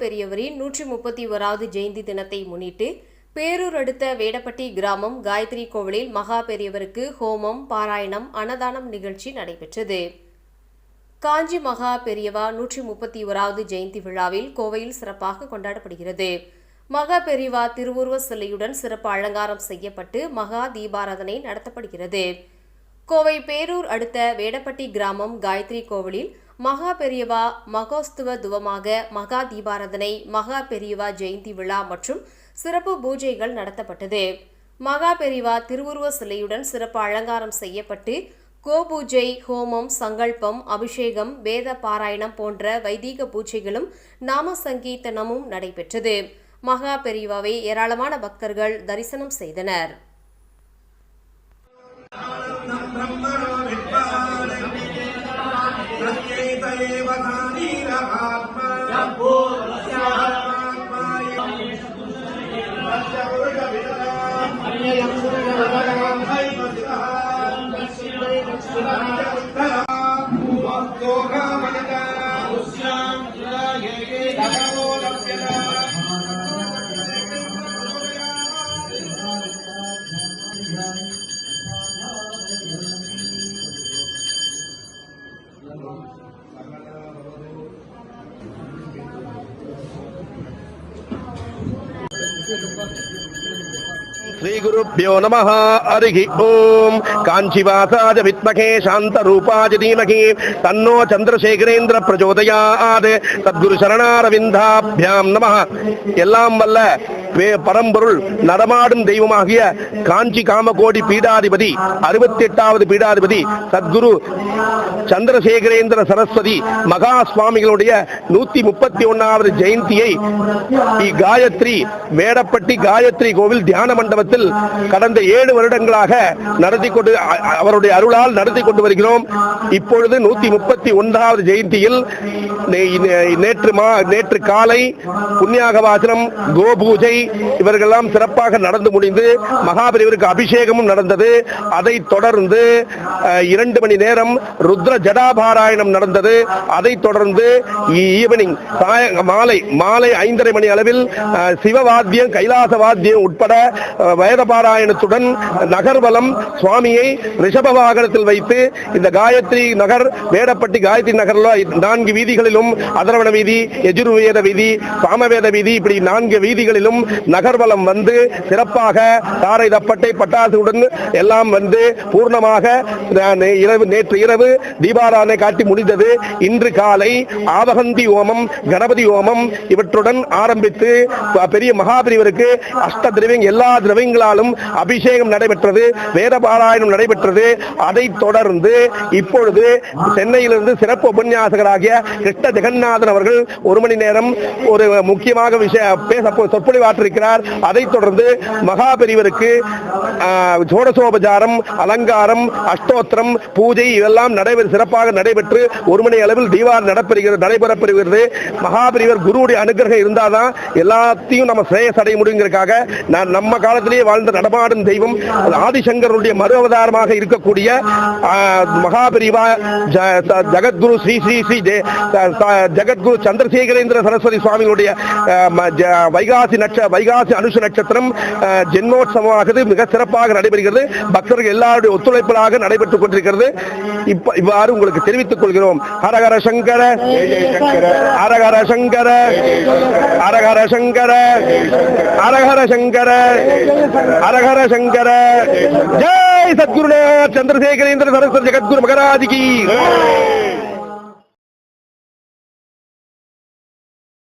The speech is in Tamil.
பெரியவரின் நூற்றி முப்பத்தி ஓராவது ஜெயந்தி தினத்தை முன்னிட்டு பேரூர் அடுத்த வேடப்பட்டி கிராமம் காயத்ரி கோவிலில் மகா பெரியவருக்கு ஹோமம் பாராயணம் அன்னதானம் நிகழ்ச்சி நடைபெற்றது. காஞ்சி மகா பெரியவா நூற்றி முப்பத்தி ஓராவது ஜெயந்தி விழாவில் கோவையில் சிறப்பாக கொண்டாடப்படுகிறது. மகா பெரியவா திருவுருவ சிலையுடன் சிறப்பு அலங்காரம் செய்யப்பட்டு மகா தீபாராதனை நடத்தப்படுகிறது. கோவை பேரூர் அடுத்த வேடப்பட்டி கிராமம் காயத்ரி கோவிலில் மகா பெரியவா மகோஸ்துவ துவமாக மகா தீபாராதனை மகா பெரியவா ஜெயந்தி விழா மற்றும் சிறப்பு பூஜைகள் நடத்தப்பட்டது. மகா பெரியவா திருவுருவ சிலையுடன் சிறப்பு அலங்காரம் செய்யப்பட்டு கோபூஜை ஹோமம் சங்கல்பம் அபிஷேகம் வேத பாராயணம் போன்ற வைதீக பூஜைகளும் நாம சங்கீர்த்தனமும் நடைபெற்றது. மகா பெரியவாவை ஏராளமான பக்தர்கள் தரிசனம் செய்தனர். प्रत्येत एव धानीरहात्मा श्रीगुरुभ्यो శ్రీగురుభ్యో నమ హరి ఓం. కాంచీవాసాయ విద్మహే శాంతరూపాయ ధీమహి. తన్నో చంద్రశేఖరేంద్ర ప్రచోదయాత్. సద్గురు శరణారవిందాభ్యాం నమ. ఎల్లాం వల్ల பரம்பொருள் நடமாடும் தெய்வமாகிய காஞ்சி காமகோடி பீடாதிபதி அறுபத்தி எட்டாவது பீடாதிபதி சத்குரு சந்திரசேகரேந்திர சரஸ்வதி மகா சுவாமிகளுடைய நூத்தி முப்பத்தி ஒன்னாவது ஜெயந்தியை காயத்ரி வேடப்பட்டி காயத்ரி கோவில் தியான மண்டபத்தில் கடந்த ஏழு வருடங்களாக நடத்தி கொண்டு அவருடைய அருளால் நடத்தி கொண்டு வருகிறோம். இப்பொழுது நூத்தி முப்பத்தி ஒன்றாவது ஜெயந்தியில் நேற்று மா நேற்று காலை புண்ணியாகவாசனம் கோபூஜை இவர்களெல்லாம் சிறப்பாக நடந்து முடிந்து மகாபெரிவருக்கு அபிஷேகமும் நடந்தது. அதை தொடர்ந்து இரண்டு மணி நேரம் ருத்ர ஜடாபாராயணம் நடந்தது. அதை தொடர்ந்து ஈவினிங் சாய மாலை மாலை ஐந்தரை மணி அளவில் சிவவாத்தியம் கைலாச வாத்தியம் உட்பட அஹ், வேத பாராயணத்துடன் நகர்வலம் சுவாமியை ரிஷப வாகனத்தில் வைத்து இந்த காயத்ரி நகர் வேடப்பட்டி காயத்ரி நகர்ல நான்கு வீதிகளிலும் அதரவண வீதி எஜுர்வேத வீதி சாமவேத வீதி இப்படி நான்கு வீதிகளிலும் நகர்வலம் வந்து சிறப்பாக தாரை தப்பட்டை பட்டாசுடன் எல்லாம் வந்து பூர்ணமாக இரவு நேற்று இரவு தீபாராதனை காட்டி முடிந்தது. இன்று காலை ஆவகந்தி ஓமம் கணபதி ஓமம் இவற்றுடன் ஆரம்பித்து பெரிய மகாபிரிவருக்கு அஷ்ட திரவியம் எல்லா திரவியங்களாலும் அபிஷேகம் நடைபெற்றது வேத பாராயணம் நடைபெற்றது. அதைத் தொடர்ந்து இப்பொழுது சென்னையிலிருந்து சிறப்பு உபன்யாசகராகிய கிருஷ்ண ஜெகநாதன் அவர்கள் ஒரு மணி நேரம் ஒரு முக்கியமாக விஷய பேச சொற்பொழிவாற்றிருக்கிறார் அதைத் தொடர்ந்து மகாபெரிவருக்கு சோடசோபசாரம் அலங்காரம் அஷ்டோத்திரம் பூஜை இதெல்லாம் நடைபெற சிறப்பாக நடைபெற்று ஒரு மணி அளவில் தீபாவளி நடைபெறுகிறது நடைபெறப்படுகிறது மகாபெரிவர் குருவுடைய அனுகிரகம் இருந்தால் தான் எல்லாத்தையும் நம்ம ஸ்ரேயஸ் அடைய முடியுங்கிறதுக்காக நான் நம்ம காலத்திலேயே வாழ்ந்த நடமாடும் தெய்வம் ஆதிசங்கருடைய மறு அவதாரமாக இருக்கக்கூடிய மகாபெரிவா ஜ- ஜகத்குரு ஸ்ரீ ஸ்ரீ ஸ்ரீ ஜெகத்குரு சந்திரசேகரேந்திர சரஸ்வதி சுவாமிகளுடைய வைகாசி நட்ச வைகாசி அனுஷ நட்சத்திரம் ஆ, மிக சிறப்பாக நடைபெறுகிறது. பக்தர்கள் எல்லாருடைய ஒத்துழைப்பிலாக நடைபெற்றுக் கொண்டிருக்கிறது. இப்ப இவ்வாறு உங்களுக்கு தெரிவித்துக் கொள்கிறோம். ஹரஹர சங்கர ஹரஹர சங்கர ஹரஹர சங்கர ஹரஹர சங்கர ஹரஹர சங்கர. ஜெய் சத்குருநாத் சந்திரசேகரேந்திர சரஸ்வர ஜெகத்குரு மகராஜ்